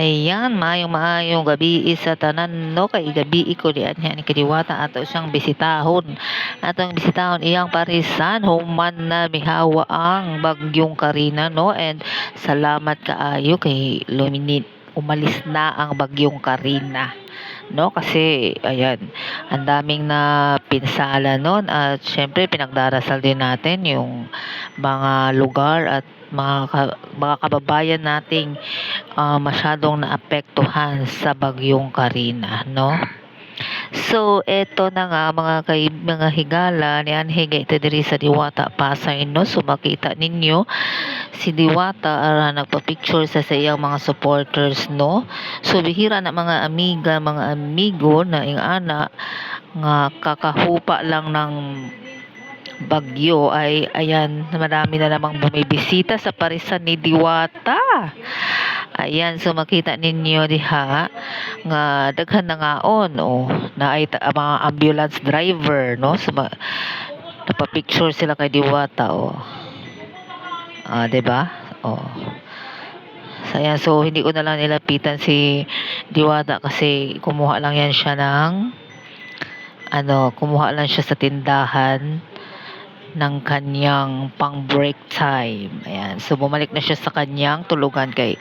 Ayan, maayong maayong gabi sa tanan no? Kay gabi ko di anha ni kadiwata ato siyang bisitahon. Atong bisitahon iyang parisan human na mihawa ang bagyong Karina no? And salamat kaayo kay luminit umalis na ang bagyong Karina no kasi ayan ang daming na pinsala noon at syempre pinagdarasal din natin yung mga lugar at mga, ka- mga kababayan nating ah, masyadong naapektuhan sa bagyong Karina, no? So, eto na nga mga kay mga higala ni Anhiga ito diri sa Diwata Pasay no. So, makita ninyo si Diwata ara nagpa-picture sa sa iyang mga supporters no. So, bihira na mga amiga, mga amigo na ing ana nga kakahupa lang ng bagyo ay ayan marami na namang bumibisita sa parisan ni Diwata. Ayan, so makita ninyo diha nga daghan na ngaon oh na ay mga ambulance driver no so ma- napapicture sila kay Diwata oh. Ah, 'di ba? Oh. So, so hindi ko na lang nilapitan si Diwata kasi kumuha lang yan siya ng ano, kumuha lang siya sa tindahan ng kanyang pang break time. Ayan. So, bumalik na siya sa kanyang tulugan kay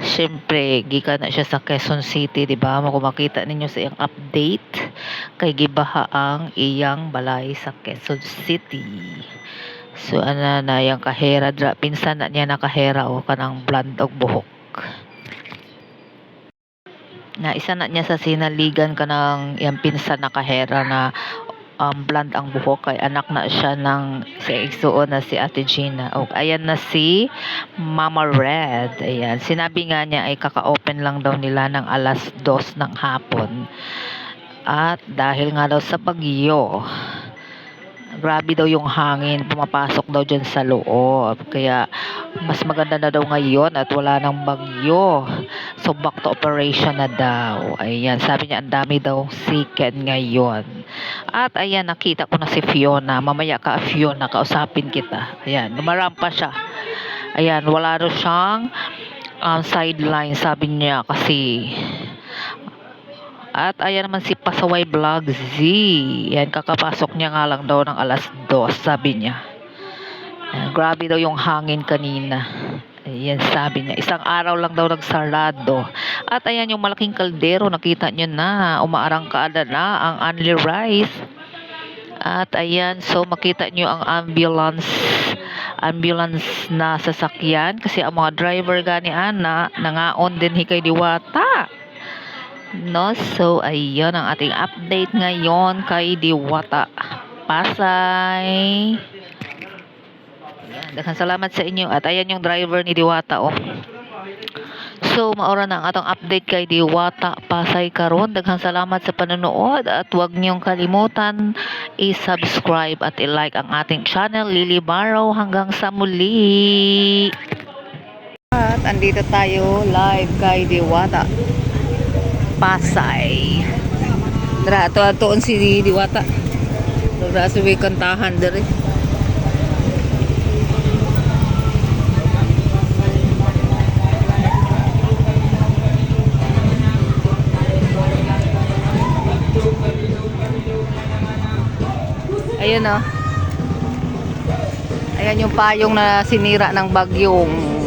Siyempre, gikan na siya sa Quezon City, di ba? Makumakita ninyo sa iyang update kay gibaha ang iyang balay sa Quezon City. So, ana na yung kahera, dra, pinsan na niya na kahera o kanang bland og buhok. Na isa na niya sa sinaligan kanang yung pinsan na kahera na um, blonde ang buhok kay anak na siya ng si igsuon na si Ate Gina. O ayan na si Mama Red. Ayan, sinabi nga niya ay kaka-open lang daw nila ng alas dos ng hapon. At dahil nga daw sa bagyo, grabe daw yung hangin, pumapasok daw dyan sa loob. Kaya mas maganda na daw ngayon at wala nang bagyo. So back to operation na daw. Ayan, sabi niya ang dami daw siken ngayon. At ayan, nakita ko na si Fiona. Mamaya ka, Fiona, kausapin kita. Ayan, lumarampa siya. Ayan, wala daw siyang um, sideline, sabi niya, kasi at ayan naman si Pasaway Vlog Z. Yan, kakapasok niya nga lang daw ng alas 2, sabi niya. Ayan, grabe daw yung hangin kanina. Ayan, sabi niya. Isang araw lang daw nagsarado. At ayan yung malaking kaldero, nakita niyo na. Umaarangkada na ang Only Rice. At ayan, so makita niyo ang ambulance ambulance na sasakyan kasi ang mga driver gani ana nangaon din hikay diwata. No, so ayun ang ating update ngayon kay Diwata Pasay. Ayan, salamat sa inyo at ayan yung driver ni Diwata oh. So, maura na ang atong update kay Diwata Pasay karon. Daghang salamat sa panonood at huwag niyong kalimutan i-subscribe at i-like ang ating channel Lily Barrow hanggang sa muli. At andito tayo live kay Diwata Pasay. Dra ato atoon si Diwata. Dra sa kantahan dere. Ayun oh. Ayan yung payong na sinira ng bagyong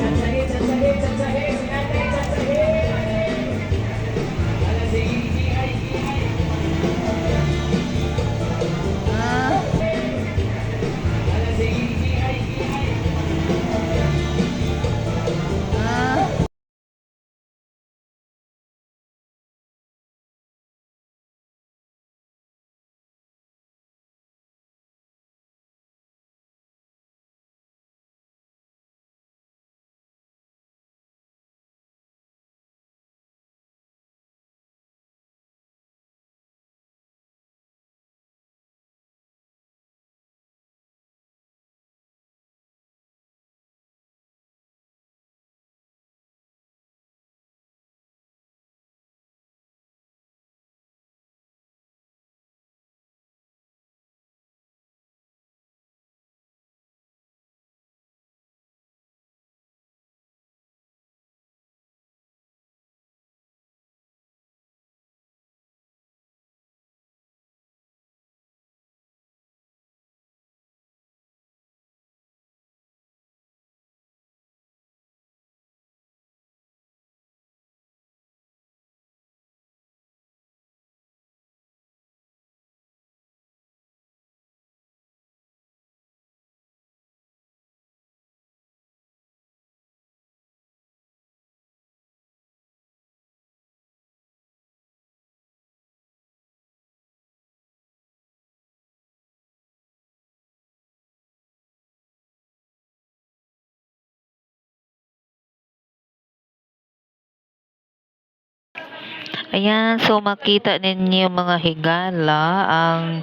Ayan, so makita ninyo mga higala ang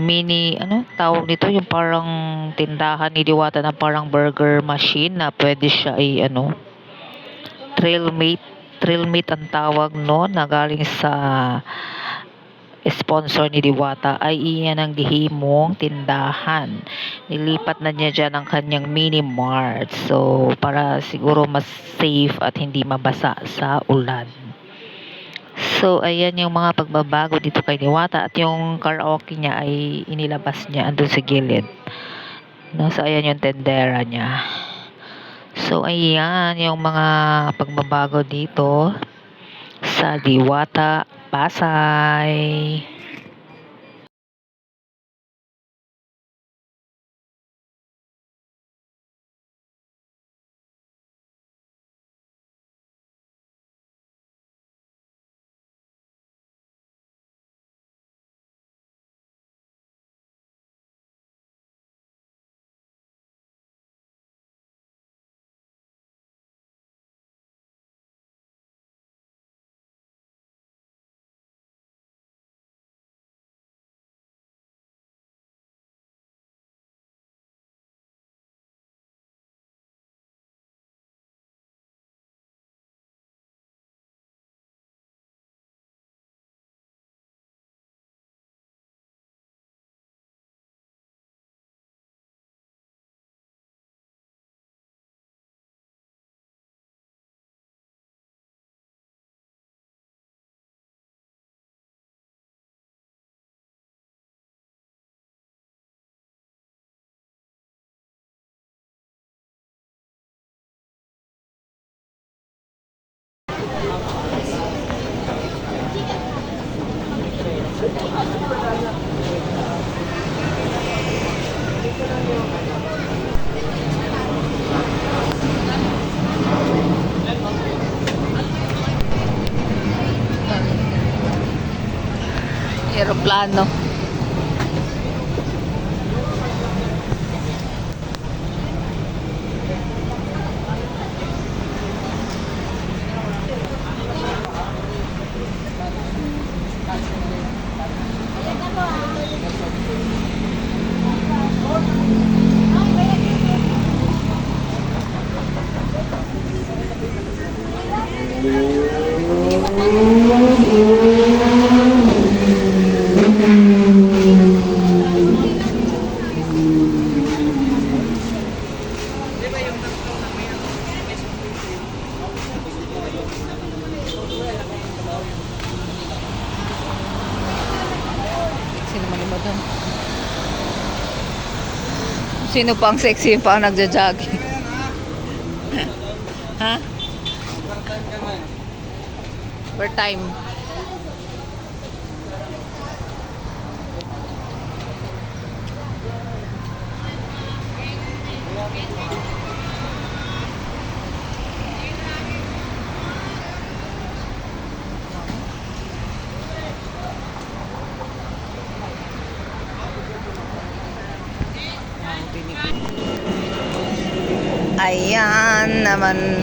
mini, ano tawag nito, yung parang tindahan ni Diwata na parang burger machine na pwede siya ay ano, trail mate, trail mate ang tawag no, na galing sa sponsor ni Diwata ay iyan ang gihimong tindahan. Nilipat na niya dyan ang kanyang mini mart. So, para siguro mas safe at hindi mabasa sa ulan. So, ayan yung mga pagbabago dito kay Diwata at yung karaoke niya ay inilabas niya andun sa gilid. No, so, ayan yung tendera niya. So, ayan yung mga pagbabago dito sa Diwata, Pasay. Aeroplano. Sino man yung madam? Sino pa ang sexy pa ang nagja-jogging? ha? Per time. Ayan naman